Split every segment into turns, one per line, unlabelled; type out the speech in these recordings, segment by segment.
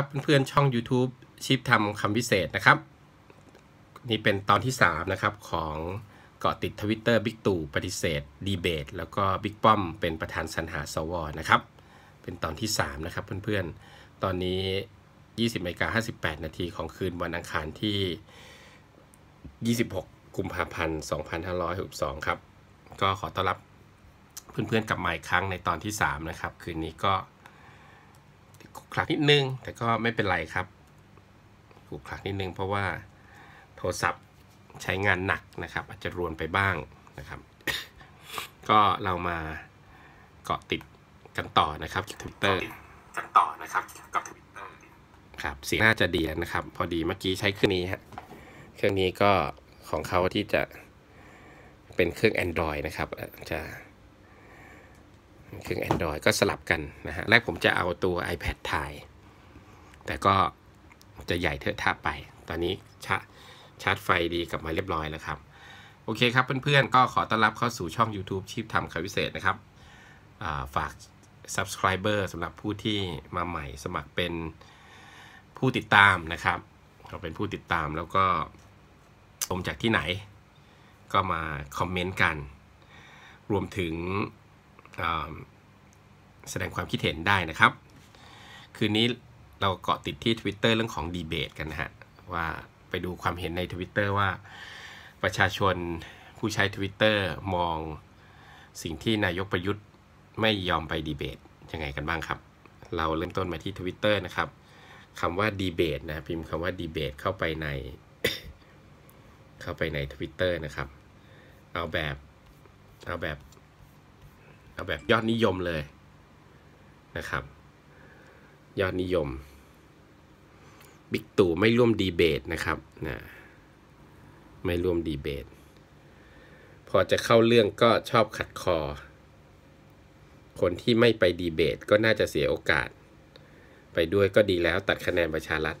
ครับเพื่อนๆช่อง YouTube ชิปทำคำพิเศษนะครับ นี่เป็นตอนที่ 3 นะครับ ของเกาะติดทวิตเตอร์บิ๊กตู่ปฏิเสธดีเบต แล้วก็บิ๊กป้อมเป็นประธานสรรหาสวนะครับ เป็นตอนที่ 3 นะครับเพื่อนๆ ตอนนี้ 20นาฬิกา58 นาทีของคืนวันอังคารที่ 26 กุมภาพันธ์ 2562 ครับ ก็ขอต้อนรับเพื่อนๆกลับมาอีกครั้งในตอนที่ 3 นะครับ คืนนี้ก็ ขลักนิดนึง แต่ก็ไม่เป็นไรครับขูกขลักนิดนึง เพราะว่าโทรศัพท์ใช้งานหนักนะครับ อาจจะรวนไปบ้างนะครับ ก็เรามาเกาะติดกันต่อนะครับทวิตเตอร์กันต่อนะครับกับทวิตเตอร์ครับเสียงน่าจะดีนะครับ พอดีเมื่อกี้ใช้เครื่องนี้ฮะเครื่องนี้ก็ของเขาที่จะเป็นเครื่อง Android นะครับจะ เครื่อง Android ก็สลับกันนะฮะแรกผมจะเอาตัว iPad ถ่าย แต่ก็จะใหญ่เทอะทะไป ตอนนี้ชาชาร์จไฟดีกลับมาเรียบร้อยแล้วครับ โอเคครับเพื่อนๆ ก็ขอต้อนรับเข้าสู่ช่อง YouTube ชีพทำข่าวพิเศษนะครับฝาก subscriber สำหรับผู้ที่มาใหม่สมัครเป็นผู้ติดตามนะครับเราเป็นผู้ติดตามแล้วก็ชมจากที่ไหน ก็มาคอมเมนต์กัน รวมถึง แสดงความคิดเห็นได้นะครับ คืนนี้เราเกาะติดที่ Twitter เรื่องของดีเบตกันนะฮะ ว่าไปดูความเห็นใน Twitter ว่าประชาชนผู้ใช้ Twitter มองสิ่งที่นายกประยุทธ์ไม่ยอมไปดีเบตยังไงกันบ้างครับ เราเริ่มต้นมาที่ Twitter นะครับคำว่าดีเบตนะ พิมพ์คำว่าดีเบตเข้าไปใน เข้าไปใน Twitter นะครับ เอาแบบ เอาแบบ เอาแบบยอดนิยมเลยนะครับ ยอดนิยม บิ๊กตู่ไม่ร่วมดีเบตนะครับนะไม่ร่วมดีเบต พอจะเข้าเรื่องก็ชอบขัดคอ คนที่ไม่ไปดีเบตก็น่าจะเสียโอกาส ไปด้วยก็ดีแล้วตัดคะแนนประชารัฐ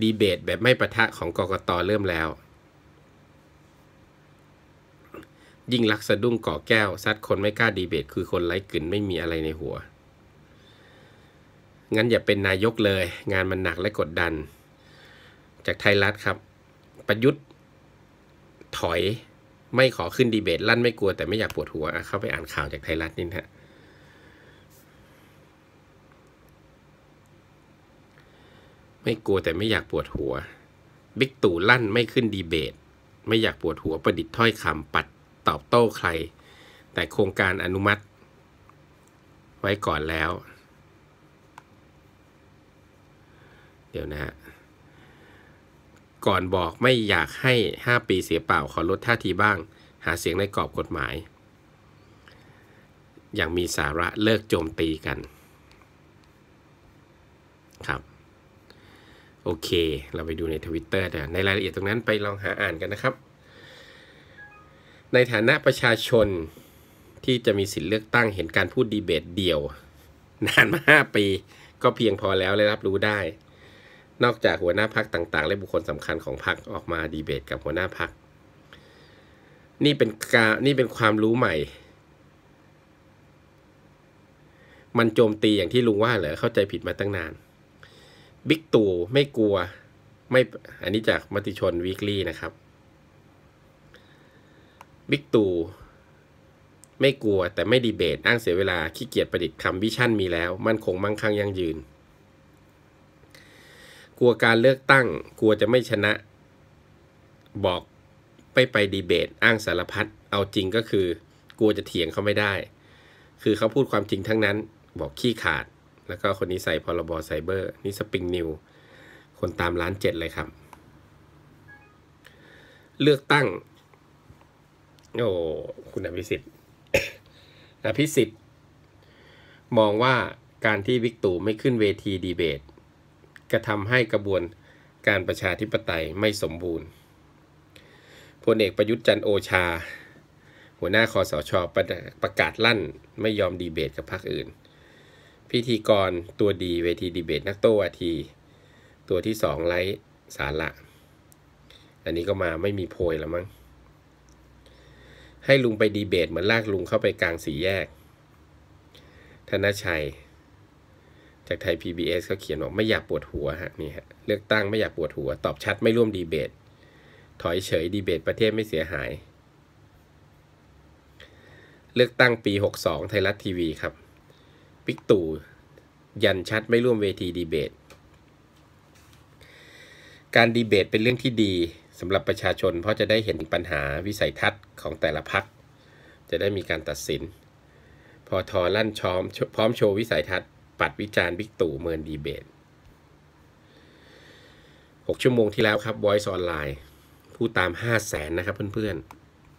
ดีเบตแบบไม่ประทะของกกตเริ่มแล้ว ยิ่งลักสะดุ้งก่อแก้ว ซัดคนไม่กล้าดีเบต คือคนไร้กลืนไม่มีอะไรในหัว งั้นอย่าเป็นนายกเลย งานมันหนักและกดดัน จากไทยรัฐครับ ประยุทธ์ถอยไม่ขอขึ้นดีเบต ลั่นไม่กลัวแต่ไม่อยากปวดหัวเข้าไปอ่านข่าวจากไทยรัฐนี่ฮะไม่กลัวแต่ไม่อยากปวดหัว บิ๊กตู่ลั่นไม่ขึ้นดีเบต ไม่อยากปวดหัวประดิษฐ์ถ้อยคำปัด ตอบโต้ใคร แต่โครงการอนุมัติไว้ก่อนแล้ว เดี๋ยวนะฮะ ก่อนบอกไม่อยากให้ 5 ปีเสียเปล่าขอลดท่าทีบ้าง หาเสียงในกรอบกฎหมาย อย่างมีสาระเลิกโจมตีกัน ครับ โอเค เราไปดูในทวิตเตอร์ในรายละเอียดตรงนั้นไปลองหาอ่านกันนะครับ ในฐานะประชาชนที่จะมีสิทธิเลือกตั้งเห็นการพูดดีเบตเดี่ยว นานมาห้าปี ก็เพียงพอแล้วเลยรับรู้ได้ นอกจากหัวหน้าพักต่าง ๆ และบุคคลสำคัญของพักออกมาดีเบตกับหัวหน้าพักนี่เป็นการนี่เป็นความรู้ใหม่ มันโจมตีอย่างที่ลุงว่าเหรอเข้าใจผิดมาตั้งนาน บิ๊กตู่ไม่กลัวไม่ อันนี้จากมติชนวีคลี่นะครับ บิ๊กตู่ไม่กลัวแต่ไม่ดีเบตอ้างเสียเวลาขี้เกียจประดิษฐ์คำวิชั่นมีแล้ว มั่นคงมั่งคั่งยั่งยืน กลัวการเลือกตั้ง กลัวจะไม่ชนะ บอกไปไปดีเบต อ้างสารพัดเอาจริงก็คือ กลัวจะเถียงเขาไม่ได้ คือเขาพูดความจริงทั้งนั้น บอกขี้ขาด แล้วก็คนนี้ใส่พรบไซเบอร์ นี่สปริงนิวคนตามร้านเจ็ดเลยครับ เลือกตั้ง โอ้คุณอภิสิทธิ์อภิสิทธิ์มองว่าการที่วิกตู่ไม่ขึ้นเวทีดีเบตกระทำให้กระบวนการประชาธิปไตยไม่สมบูรณ์พลเอกประยุทธ์จันโอชา หัวหน้าคอสชประประกาศลั่นไม่ยอมดีเบตกับพรรคอื่น พิธีกรตัวดีเวทีดีเบตนักโต้วาที ตัวที่สองไร้สาระ อันนี้ก็มาไม่มีโพยแล้วมั้ง ให้ลุงไปดีเบตเหมือนลากลุงเข้าไปกลางสี่แยก ธนชัย จากไทย PBS เขาเขียนบอกไม่อยากปวดหัวฮะนี่ฮะเลือกตั้งไม่อยากปวดหัว ตอบชัดไม่ร่วมดีเบต ถอยเฉยดีเบตประเทศไม่เสียหาย เลือกตั้งปี 62 ไทยรัฐทีวีครับปิกตู่ยันชัดไม่ร่วมเวทีดีเบต การดีเบตเป็นเรื่องที่ดี สำหรับประชาชนเพราะจะได้เห็นปัญหาวิสัยทัศน์ของแต่ละพัก จะได้มีการตัดสิน พอทอลั่นช้อมพร้อมโชว์วิสัยทัศน์ ปัดวิจารณ์บิ๊กตู่เมินดีเบต 6 ชั่วโมงที่แล้วครับ Voice Online ผู้ตาม 5 0 0แสนนะครับเพื่อน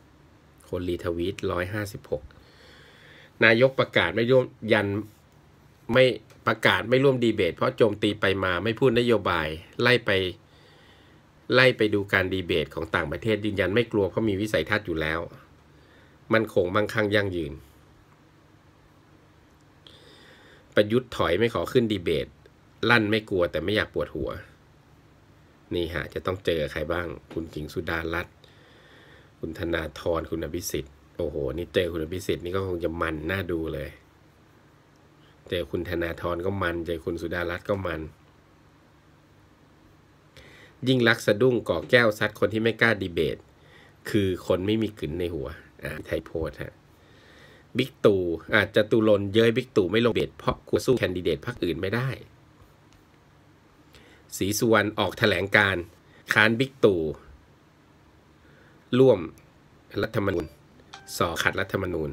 ๆ คนรีทวีต 156 นายกประกาศไม่ร่วมยันไม่ประกาศไม่ร่วมดีเบต เพราะโจมตีไปมาไม่พูดนโยบายไล่ไป ไล่ไปดูการดีเบตของต่างประเทศยืนยันไม่กลัวเพราะมีวิสัยทัศน์อยู่แล้ว มันคงมั่งคั่งยั่งยืน ประยุทธ์ถอยไม่ขอขึ้นดีเบต ลั่นไม่กลัวแต่ไม่อยากปวดหัว นี่ฮะ จะต้องเจอใครบ้าง คุณหญิงสุดารัตน์คุณธนาธรคุณอภิสิทธิ์โอ้โห นี่เจอคุณอภิสิทธิ์นี่ก็คงจะมันน่าดูเลย เจอคุณธนาธรก็มัน เจอคุณสุดารัตน์ก็มัน ยิ่งรักสะดุ้งก่อแก้วซัดคนที่ไม่กล้าดีเบต คือคนไม่มีกลิ่นในหัวอ่าไทยโพสฮะบิ๊กตู่อาจจะตุลนเย้ยบิ๊กตู่ไม่ลงเบตเพราะกลัวสู้แคนดิเดตพรรคอื่นไม่ได้ศรีสุวรรณออกแถลงการค้านบิ๊กตู่ร่วมรัฐธรรมนูญสอขัดรัฐธรรมนูญ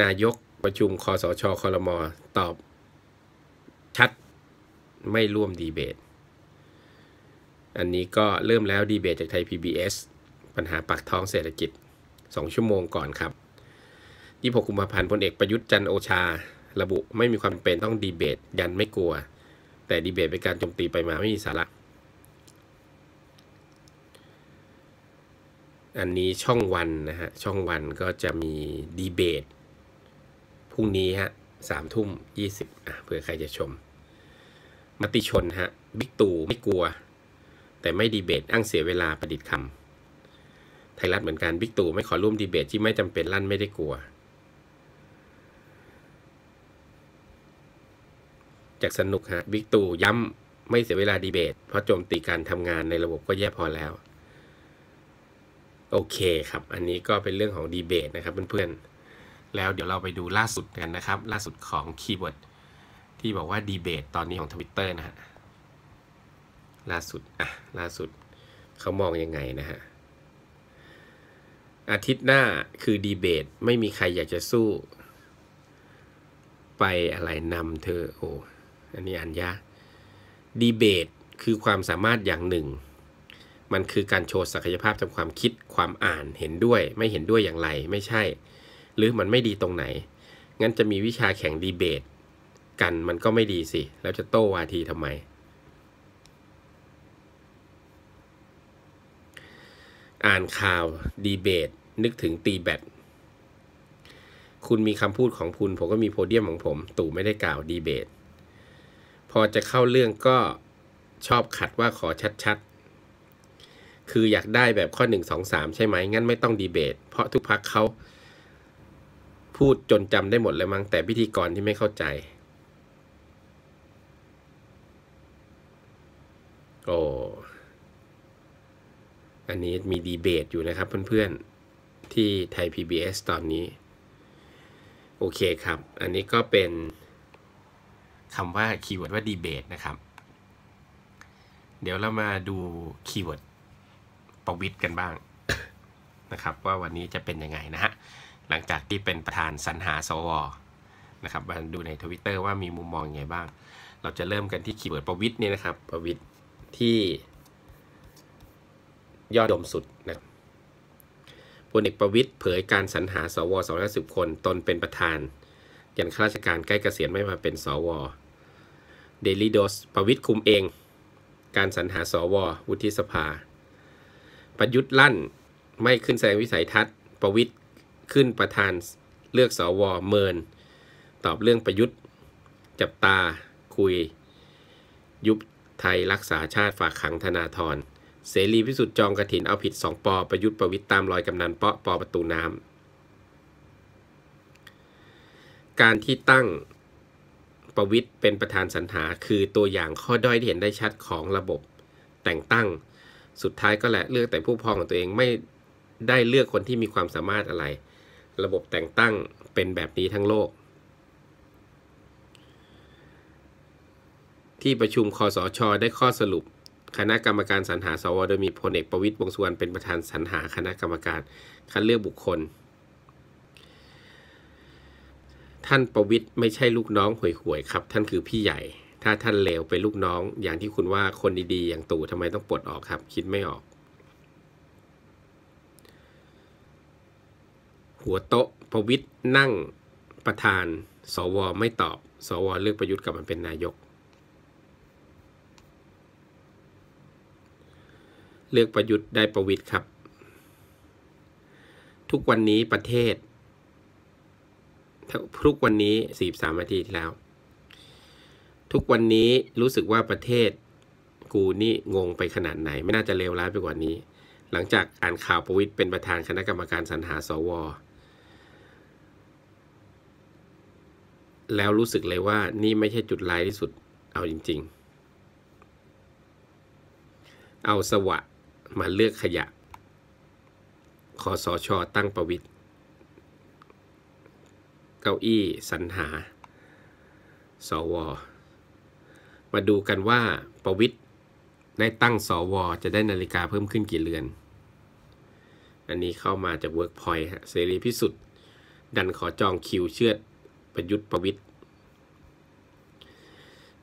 นายกประชุมคอสชคอรมอตอบ ไม่ร่วมดีเบต อันนี้ก็เริ่มแล้วดีเบตจากไทย PBS ปัญหาปากท้องเศรษฐกิจ 2 ชั่วโมงก่อนครับ26กุมภาพันธ์พลเอกประยุทธ์จันโอชา ระบุไม่มีความเป็นต้องดีเบต ยันไม่กลัว แต่ดีเบตเป็นการโจมตีไปมาไม่มีสาระ อันนี้ช่องวันนะฮะ ช่องวันก็จะมีดีเบตพรุ่งนี้ฮะสามทุ่มยี่สิบอะเผื่อใครจะชม มติชนฮะบิ๊กตู่ไม่กลัว แต่ไม่ดีเบตอ้างเสียเวลาประดิษฐ์คำไทยรัฐเหมือนกันบิ๊กตู่ไม่ขอร่วมดีเบตที่ไม่จำเป็นลั่นไม่ได้กลัว จากสนุกฮะบิ๊กตู่ย้ำไม่เสียเวลาดีเบต เพราะโจมตีการทำงานในระบบก็แย่พอแล้ว โอเคครับ อันนี้ก็เป็นเรื่องของดีเบตนะครับเพื่อนๆแล้วเดี๋ยวเราไปดูล่าสุดกันนะครับ ล่าสุดของคีย์เวิร์ด ที่บอกว่าดีเบตตอนนี้ของ Twitter นะฮะล่าสุดอะล่าสุดเขามองยังไงนะฮะอาทิตย์หน้าคือดีเบตไม่มีใครอยากจะสู้ ไปอะไรนำเธอโอ้อันนี้อ่านยากดีเบตคือความสามารถอย่างหนึ่ง มันคือการโชว์ศักยภาพทางความคิดความอ่านเห็นด้วย ไม่เห็นด้วยอย่างไรไม่ใช่ หรือมันไม่ดีตรงไหน งั้นจะมีวิชาแข่งดีเบต กันมันก็ไม่ดีสิ แล้วจะโต้วาทีทำไม อ่านข่าวดีเบต นึกถึงตีแบตคุณมีคำพูดของคุณผมก็มีโพเดียมของผม ตู่ไม่ได้กล่าวดีเบต พอจะเข้าเรื่องก็ชอบขัดว่าขอชัดๆ คืออยากได้แบบข้อ 1 2 3 ใช่ไหม งั้นไม่ต้องดีเบต เพราะทุกพักเขาพูดจนจำได้หมดเลยมั้งแต่พิธีกรที่ไม่เข้าใจ โอ้อันนี้มีดีเบตอยู่นะครับเพื่อนๆ ที่ไทย PBS ตอนนี้ โอเคครับ อันนี้ก็เป็นคำว่าคีย์เวิร์ดว่าดีเบตนะครับ เดี๋ยวเรามาดูคีย์เวิร์ดประวิทย์กันบ้างนะครับ ว่าวันนี้จะเป็นยังไงนะฮะ หลังจากที่เป็นประธานสรรหาสวนะครับมาดูในทวิตเตอร์ว่ามีมุมมองยังไงบ้าง เราจะเริ่มกันที่คีย์เวิร์ดประวิทย์นี่นะครับ ประวิทย์ ที่ยอดดมสุดนะพลเอกประวิทย์เผยการสรรหาสว250คน ตนเป็นประธานยันข้าราชการใกล้เกษียณไม่มาเป็นสวเดลิโดสประวิทย์คุมเอง การสรรหาสว วุฒิสภา ประยุทธ์ลั่นไม่ขึ้นแสดงวิสัยทัศน์ ประวิทย์ขึ้นประธานเลือกสวเมิน ตอบเรื่องประยุทธ์ จับตาคุย ยุบ ไทยรักษาชาติฝากขังธนาธร เสรีพิสุทธิ์จองกระถินเอาผิดสองปอประยุทธ์ประวิทย์ตามรอยกำนันเปาะปอประตูน้ำ การที่ตั้งประวิทย์เป็นประธานสรรหา คือตัวอย่างข้อด้อยที่เห็นได้ชัดของระบบแต่งตั้ง สุดท้ายก็แหละเลือกแต่ผู้พองของตัวเองไม่ได้เลือกคนที่มีความสามารถอะไร ระบบแต่งตั้งเป็นแบบนี้ทั้งโลก ที่ประชุมคอสช ได้ข้อสรุป คณะกรรมการสรรหาสวโดยมีพลเอกประวิตยวงสุวรรณเป็นประธานสรรหาคณะกรรมการคัดเลือกบุคคล ท่านประวิตยไม่ใช่ลูกน้องห่วยๆครับ ท่านคือพี่ใหญ่ ถ้าท่านเลวเป็นลูกน้อง อย่างที่คุณว่าคนดีๆ อย่างตู่ทำไมต้องปลดออกครับ คิดไม่ออก หัวโต๊ะประวิตยนั่งประธาน สวไม่ตอบ สวเลือกประยุทธ์กลับมาเป็นนายก เลือกประยุทธ์ได้ประวิทย์ครับ ทุกวันนี้ประเทศ ทุกวันนี้สี่สามนาทีที่แล้ว ทุกวันนี้รู้สึกว่าประเทศกูนี่งงไปขนาดไหน ไม่น่าจะเลวร้ายไปกว่านี้ หลังจากอ่านข่าวประวิทย์เป็นประธานคณะกรรมการสรรหาสวแล้วรู้สึกเลยว่านี่ไม่ใช่จุดร้ายที่สุด เอาจริง ๆ เอาสวะ มาเลือกขยะคอสอชอตั้งประวิทย์เก้าอี้สรรหา สว มาดูกันว่าประวิทย์ได้ตั้งสว จะได้นาฬิกาเพิ่มขึ้นกี่เรือน อันนี้เข้ามาจากเวิร์กพอยต์ฮะเสรีพิสุทธิ์ดันขอจองคิวเชื่อดประยุทธ์ประวิทย์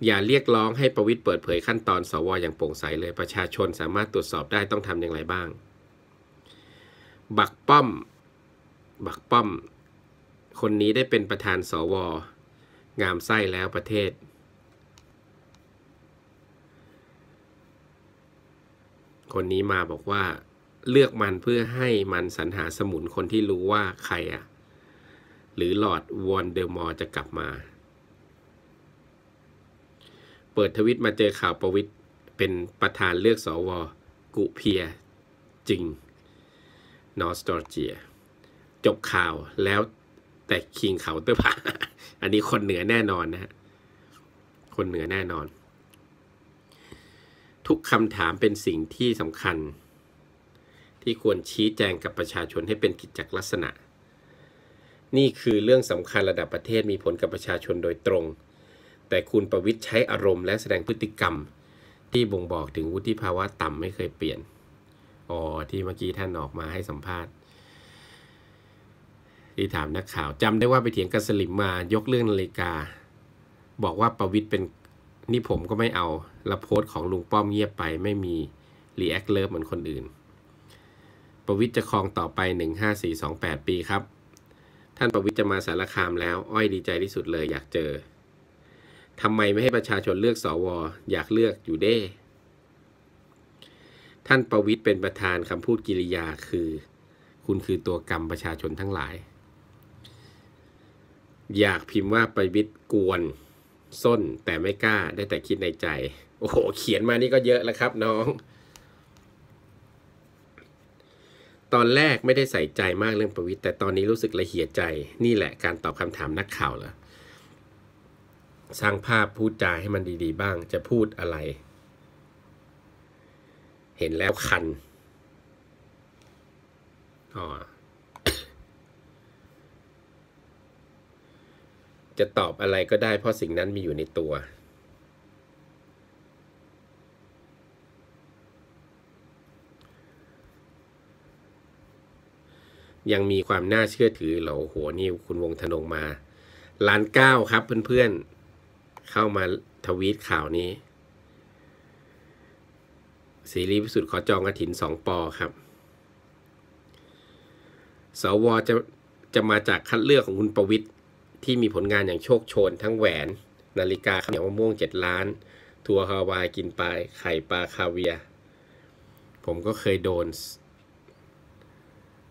อย่าเรียกร้องให้ประวิทย์เปิดเผยขั้นตอนสวอย่างโปร่งใสเลยประชาชนสามารถตรวจสอบได้ต้องทำอย่างไรบ้าง บักป้อม บักป้อม คนนี้ได้เป็นประธานสว งามไส้แล้วประเทศ คนนี้มาบอกว่า เลือกมันเพื่อให้มันสรรหาสมุนคนที่รู้ว่าใครอะหรือหลอดวอนเดอร์มอร์จะกลับมา เปิดทวิตมาเจอข่าวประวิทย์เป็นประธานเลือกสวกุเพียจริงนอสตอร์เจีย จบข่าวแล้วแต่คิงเขาเตอร์ผาอันนี้คนเหนือแน่นอนนะฮะ คนเหนือแน่นอน ทุกคำถามเป็นสิ่งที่สำคัญ ที่ควรชี้แจงกับประชาชนให้เป็นกิจจลักษณะ นี่คือเรื่องสำคัญระดับประเทศมีผลกับประชาชนโดยตรง แต่คุณประวิทย์ใช้อารมณ์และแสดงพฤติกรรม ที่บ่งบอกถึงวุฒิภาวะต่ำไม่เคยเปลี่ยนอ๋อที่เมื่อกี้ท่านออกมาให้สัมภาษณ์ที่ถามนักข่าวจำได้ว่าไปเถียงกับสลิมมายกเรื่องนาฬิกา บอกว่าประวิทย์เป็นนี่ผมก็ไม่เอาแล้วโพสต์ของลุงป้อมเงียบไปไม่มีรีแอคเลิฟเหมือนคนอื่น ประวิทย์จะครองต่อไป 15428 ปีครับ ท่านประวิทย์จะมาสารคามแล้ว อ้อยดีใจที่สุดเลยอยากเจอ ทำไมไม่ให้ประชาชนเลือกสอวออยากเลือกอยู่เด้ ท่านประวิทย์เป็นประธานคำพูดกิริยาคือ คุณคือตัวกรรมประชาชนทั้งหลาย อยากพิมพ์ว่าประวิทย์กวนส้นแต่ไม่กล้าได้แต่คิดในใจ โอ้โห เขียนมานี่ก็เยอะแล้วครับน้อง ตอนแรกไม่ได้ใส่ใจมากเรื่องประวิทย์แต่ตอนนี้รู้สึกละเหียดใจ นี่แหละการตอบคำถามนักข่าวเหรอ สร้างภาพพูดจาให้มันดีๆ บ้าง จะพูดอะไร เห็นแล้วคันอ๋อจะตอบอะไรก็ได้เพราะสิ่งนั้นมีอยู่ในตัว ยังมีความน่าเชื่อถือเหรอโอ้โหนี่คุณวงธนงมาล้านเก้าครับเพื่อนๆ เข้ามาทวีตข่าวนี้สีรีพิสุทธิ์ขอจองกระถินสองปอครับ สวจะจะมาจากคัดเลือกของคุณประวิทย์ที่มีผลงานอย่างโชคโชน ทั้งแหวน นาฬิกาข้าวเหนียวมะม่วงเจ็ดล้าน ทัวร์ฮาวายกินปลาไข่ปลาคาเวีย ผมก็เคยโดน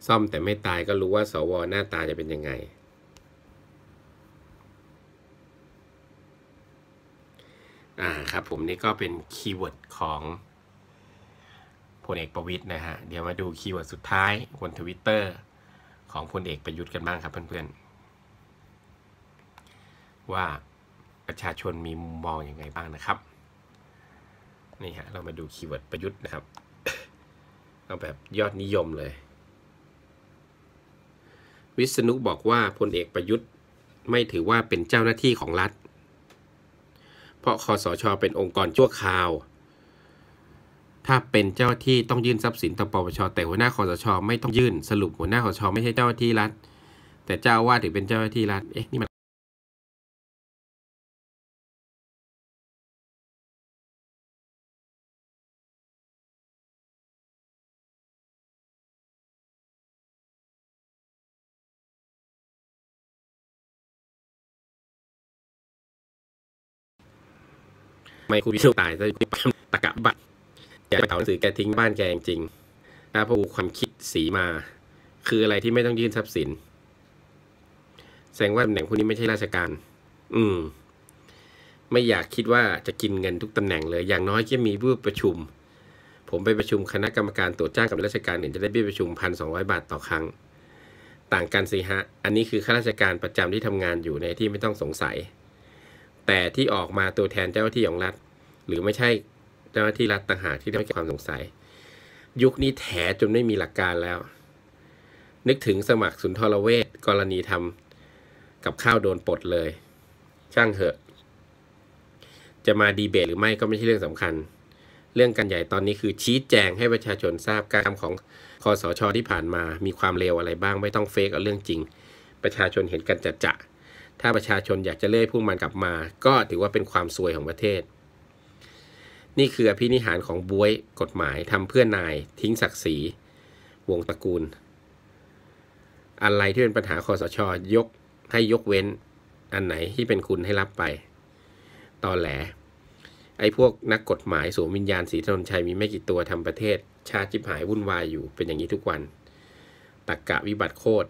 ซ่อมแต่ไม่ตายก็รู้ว่าสวหน้าตาจะเป็นยังไง อ่าครับผมนี่ก็เป็นคีย์เวิร์ดของพลเอกประวิทย์นะฮะ เดี๋ยวมาดูคีย์เวิร์ดสุดท้ายบนทวิตเตอร์ของพลเอกประยุทธ์กันบ้างครับเพื่อนๆ ว่าประชาชนมีมุมมองอยังไงบ้างนะครับ นี่ฮะ เรามาดูคีย์เวิร์ดประยุทธ์นะครับ เอาแบบยอดนิยมเลย วิษณุบอกว่าพลเอกประยุทธ์ไม่ถือว่าเป็นเจ้าหน้าที่ของรัฐ เพราะคอสชเป็นองค์กรชั่วคราว ถ้าเป็นเจ้าที่ต้องยื่นทรัพย์สินต่อปปชแต่หัวหน้าคอสชไม่ต้องยื่นสรุปหัวหน้าคอสชไม่ใช่เจ้าที่รัฐ แต่เจ้าว่าถือเป็นเจ้าที่รัฐเอ๊ะนี่มัน ไม่คุณวิษณุตายจะตะกะบัตรอยากไปเผาหนังสือแกทิ้งบ้านแกจริงๆถ้าพวกความคิดสีมา คืออะไรที่ไม่ต้องยื่นทรัพย์สิน แสดงว่าตำแหน่งพวกนี้ไม่ใช่ราชการ อืม ไม่อยากคิดว่าจะกินเงินทุกตำแหน่งเลย อย่างน้อยก็มีผู้ประชุม ผมไปประชุมคณะกรรมการตรวจจ้างกับราชการเนี่ยจะได้เบี้ยประชุมพันสองร้อยบาทต่อครั้ง ต่างกันสิฮะ อันนี้คือข้าราชการประจำที่ทำงานอยู่ในที่ไม่ต้องสงสัย แต่ที่ออกมาตัวแทนเจ้าหน้าที่ของรัฐ หรือไม่ใช่เจ้าหน้าที่รัฐต่างหากที่ต้องเกิดความสงสัย ยุคนี้แถจนไม่มีหลักการแล้ว นึกถึงสมัครสุนทรเวชกรณีทำกับข้าวโดนปลดเลย ช่างเถอะ จะมาดีเบตหรือไม่ก็ไม่ใช่เรื่องสำคัญ เรื่องการใหญ่ตอนนี้คือชี้แจงให้ประชาชนทราบการทำของคอสชที่ผ่านมา มีความเลวอะไรบ้างไม่ต้องเฟกเอาเรื่องจริง ประชาชนเห็นกันจะจะ ถ้าประชาชนอยากจะเล่พูดมันกลับมา ก็ถือว่าเป็นความซวยของประเทศ นี่คืออภินิหารของบวยกฎหมายทำเพื่อนายทิ้งศักดิ์ศรีวงตระกูล อะไรที่เป็นปัญหาคอสชยกให้ยกเว้น อันไหนที่เป็นคุณให้รับไป ตอแหล ไอ้พวกนักกฎหมายสวมวิญญาณสีถนนชัยมีไม่กี่ตัวทำประเทศ ชาติจิบหายวุ่นวายอยู่เป็นอย่างนี้ทุกวันตักกะวิบัติโคตร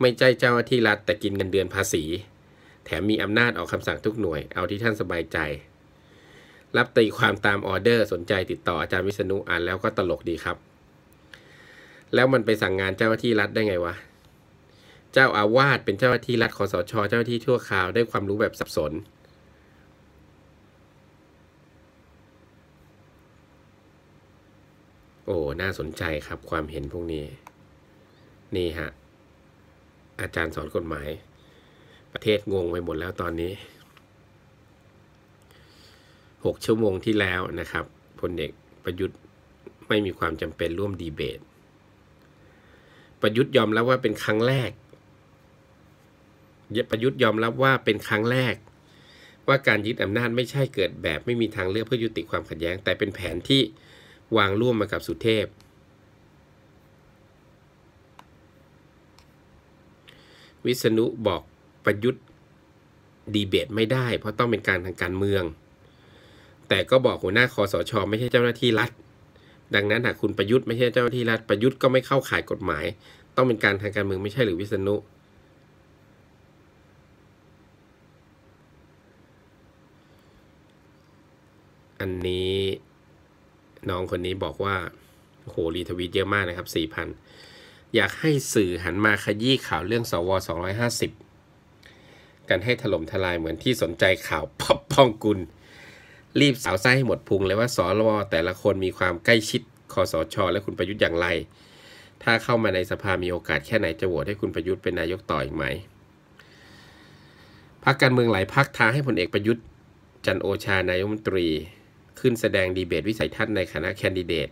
ไม่ใจเจ้าหน้าที่รัฐแต่กินเงินเดือนภาษี แถมมีอำนาจออกคำสั่งทุกหน่วยเอาที่ท่านสบายใจ รับตีความตามออเดอร์สนใจติดต่ออาจารย์วิษณุอ่านแล้วก็ตลกดีครับ แล้วมันไปสั่งงานเจ้าหน้าที่รัฐได้ไงวะเจ้าอาวาสเป็นเจ้าหน้าที่รัฐคอสชเจ้าหน้าที่ชั่วคราวได้ความรู้แบบสับสน โอ้ น่าสนใจครับความเห็นพวกนี้ นี่ฮะ อาจารย์สอนกฎหมาย ประเทศงงไปหมดแล้วตอนนี้หกชั่วโมงที่แล้วนะครับพลเอกประยุทธ์ไม่มีความจำเป็นร่วมดีเบต ประยุทธ์ยอมรับว่าเป็นครั้งแรก ประยุทธ์ยอมรับว่าเป็นครั้งแรก ว่าการยึดอำนาจไม่ใช่เกิดแบบไม่มีทางเลือกเพื่อยุติความขัดแย้ง แต่เป็นแผนที่วางร่วมมากับสุเทพ วิษณุบอกประยุทธ์ดีเบตไม่ได้ เพราะต้องเป็นการทางการเมือง แต่ก็บอกหัวหน้าคอสชไม่ใช่เจ้าหน้าที่รัฐ ดังนั้นหากคุณประยุทธ์ไม่ใช่เจ้าหน้าที่รัฐประยุทธ์ก็ไม่เข้าข่ายกฎหมาย ต้องเป็นการทางการเมืองไม่ใช่หรือวิษณุอันนี้น้องคนนี้บอกว่าโหรีทวีตเยอะมากนะครับสี่พัน อยากให้สื่อหันมาขยี้ข่าวเรื่องสว250 กันให้ถล่มทลายเหมือนที่สนใจข่าวป๊อปป้องกุล รีบสาวไส้ให้หมดพุงเลยว่าสรวแต่ละคนมีความใกล้ชิดคอสชและคุณประยุทธ์อย่างไร ถ้าเข้ามาในสภามีโอกาสแค่ไหนจะโหวตให้คุณประยุทธ์เป็นนายกต่ออีกไหมพรรคการเมืองหลายพรรคท้าให้พลเอกประยุทธ์ จันโอชานายกรัฐมนตรี ขึ้นแสดงดีเบตวิสัยทัศน์ในคณะแคนดิเดต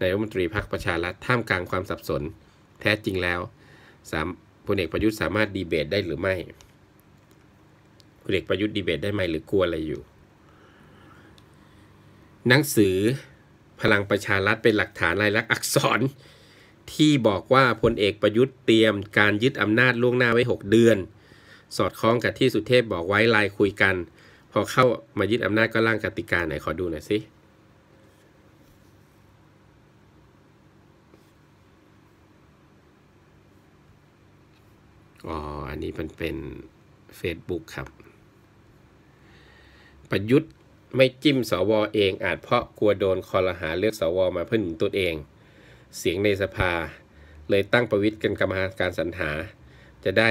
นายกรัฐมนตรีพรรคประชารัฐท่ามกลางความสับสน แท้จริงแล้วสามพลเอกประยุทธ์สามารถดีเบตได้หรือไม่พลเอกประยุทธ์ดีเบตได้ไหมหรือกลัวอะไรอยู่ หนังสือพลังประชารัฐเป็นหลักฐานลายลักษณ์อักษร ที่บอกว่าพลเอกประยุทธ์เตรียมการยึดอำนาจล่วงหน้าไว้ 6 เดือน สอดคล้องกับที่สุเทพบอกไว้ลน์คุยกัน พอเข้ามายึดอำนาจก็ร่างกติกาไหนขอดูหน่อยสิ อ๋อ อันนี้มันเป็น Facebook ครับ ประยุทธ์ไม่จิ้มสวเองอาจเพราะกลัวโดนคอรหาเลือกสวมาเพื่อหนุนตัวเอง เสียงในสภา เลยตั้งประวิทย์กันกรรมการสรรหา จะได้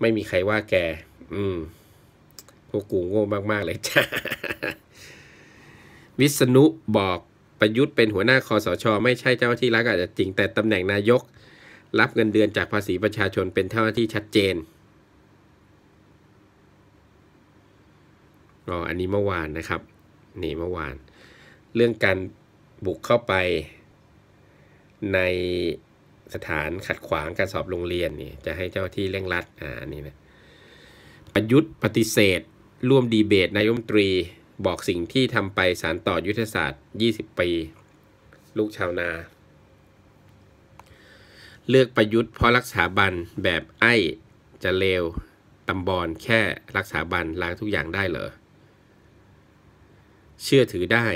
ไม่มีใครว่าแก อืม พวกกูโง่มาก ๆ เลยจ้า วิษณุบอกประยุทธ์เป็นหัวหน้าคอสช ไม่ใช่เจ้าหน้าที่รัฐอาจจะจริงแต่ตำแหน่งนายก รับเงินเดือนจากภาษีประชาชนเป็นเจ้าที่ชัดเจนอ๋ออันนี้เมื่อวานนะครับ นี่เมื่อวาน เรื่องการบุกเข้าไปในสถานขัดขวางการสอบโรงเรียนนี่จะให้เจ้าที่เร่งรัดอ่าอันนี้นะประยุทธ์ปฏิเสธ ร่วมดีเบตนายมนตรีบอกสิ่งที่ทำไปสารต่อยุทธศาสตร์ 20 ปี ลูกชาวนา เลือกประยุทธ์เพราะรักษาบันแบบไอ้จะเลวตำบอลแค่รักษาบันล้างทุกอย่างได้เหรอ เชื่อถือได้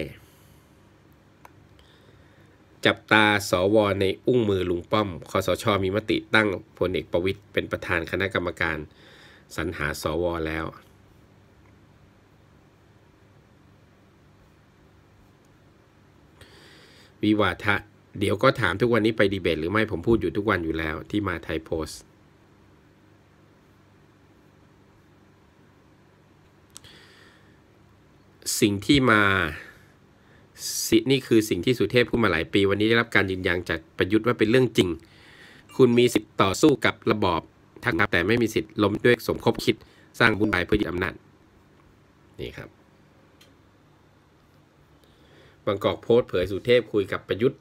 จับตาสวในอุ้งมือลุงป้อมคอสชมีมติตั้งพลเอกประวิตยเป็นประธานคณะกรรมการสรรหาสวแล้ววิวาทะ เดี๋ยวก็ถามทุกวันนี้ไปดีเบตหรือไม่ผมพูดอยู่ทุกวันอยู่แล้วที่มาไทยโพสสิ่งที่มาสินี่คือสิ่งที่สุเทพพูดมาหลายปี วันนี้ได้รับการยืนยันจากประยุทธ์ว่าเป็นเรื่องจริง คุณมีสิทธิ์ต่อสู้กับระบอบทักนับแต่ไม่มีสิทธิ์ล้มด้วยสมคบคิดสร้างบุญบายเพื่อยึดอำนาจนี่ครับบางกอกโพสต์เผยสุเทพคุยกับประยุทธ์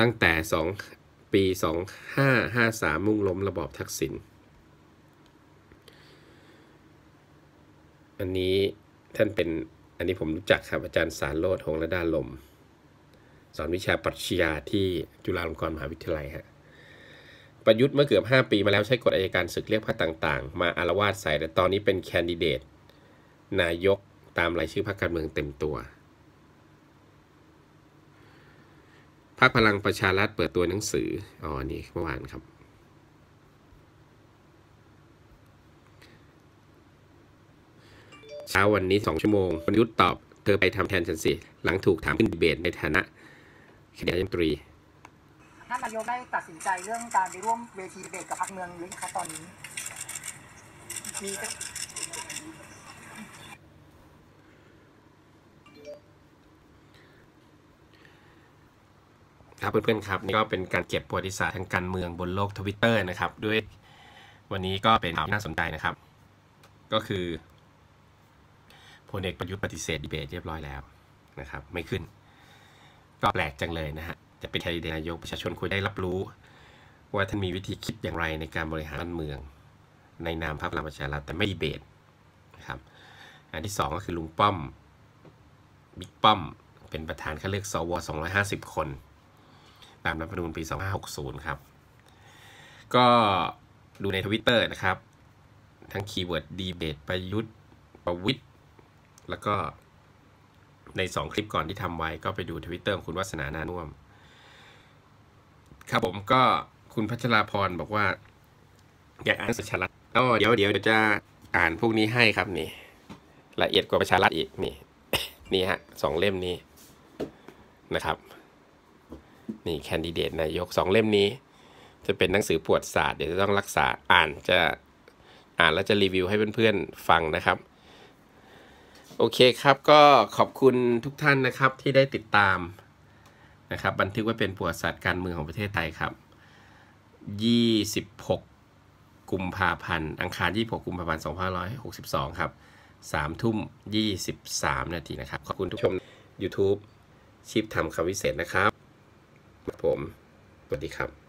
ตั้งแต่สองปีสองห้าห้าสามมุ่งล้มระบอบทักษิณอันนี้ท่านเป็นอันนี้ผมรู้จักครับอาจารย์สารโรธหงระดาลม สอนวิชาปรัชญาที่จุฬาลงกรณ์มหาวิทยาลัยฮะประยุทธ์เมื่อเกือบ 5 ปีมาแล้วใช้กฎอายการศึกเรียกพรรคต่างๆ มาอารวาสใส่แต่ตอนนี้เป็นแคนดิเดต นายกตามรายชื่อพรรคการเมืองเต็มตัว พรรคพลังประชารัฐเปิดตัวหนังสือ อ๋อ นี่เมื่อวานครับ เช้าวันนี้สองชั่วโมงประยุทธ์ตอบ เธอไปทำแทนฉันสิ หลังถูกถามขึ้นดีเบตในฐานะแคนดิเดตนายกรัฐมนตรี
ท่านนายกได้ตัดสินใจเรื่องการไปร่วมเวทีดีเบตกับพรรคเมืองหรือยังคะตอนนี้ มี
ครับเพื่อนๆครับนี่ก็เป็นการเก็บประวัติศาสตร์ทางการเมืองบนโลกทวิตเตอร์นะครับ ด้วยวันนี้ก็เป็นข่าวที่น่าสนใจนะครับ ก็คือพลเอกประยุทธ์ปฏิเสธดีเบตเรียบร้อยแล้วนะครับ ไม่ขึ้น ก็แปลกจังเลยนะฮะจะเป็นแคนดิเดตนายกประชาชนควรได้รับรู้ ว่าท่านมีวิธีคิดอย่างไรในการบริหารบ้านเมือง ในนามพรรคพลังประชารัฐแต่ไม่ดีเบตนะครับอันที่สองก็คือลุงป้อมบิ๊กป้อมเป็นประธานคัดเลือกสว250 คน ตามรัฐธรรมนูญปี 2560 ครับ ก็ดูในทวิตเตอร์นะครับ ทั้งคีย์เวิร์ดดีเบตประยุทธ์ประวิทย์แล้วก็ใน 2 คลิปก่อนที่ทำไว้ก็ไปดูทวิตเตอร์ของคุณวัฒนานานุ่วม ครับผมก็คุณพัชราพรบอกว่า อยากอ่านประชารัฐอ๋อเดี๋ยวเดี๋ยวจะอ่านพวกนี้ให้ครับนี่ ละเอียดกว่าประชารัฐอีกนี่ นี่ฮะสองเล่มนี้นะครับ นี่แคนดิเดตนายกสองเล่มนี้ จะเป็นหนังสือปวดศาสตร์เดี๋ยวจะต้องรักษาอ่านจะอ่านแล้วจะรีวิวให้เพื่อนๆฟังนะครับ โอเคครับก็ขอบคุณทุกท่านนะครับที่ได้ติดตามนะครับ บันทึกไว้เป็นประวัติศาสตร์การเมืองของประเทศไทยครับ 26 กุมภาพันธ์ อังคาร 26 กุมภาพันธ์ 2562 ครับ 3 ทุ่ม 23 นาทีนะครับ ขอบคุณทุกชม YouTube ชีพทำคำวิเศษนะครับ ผม สวัสดีครับ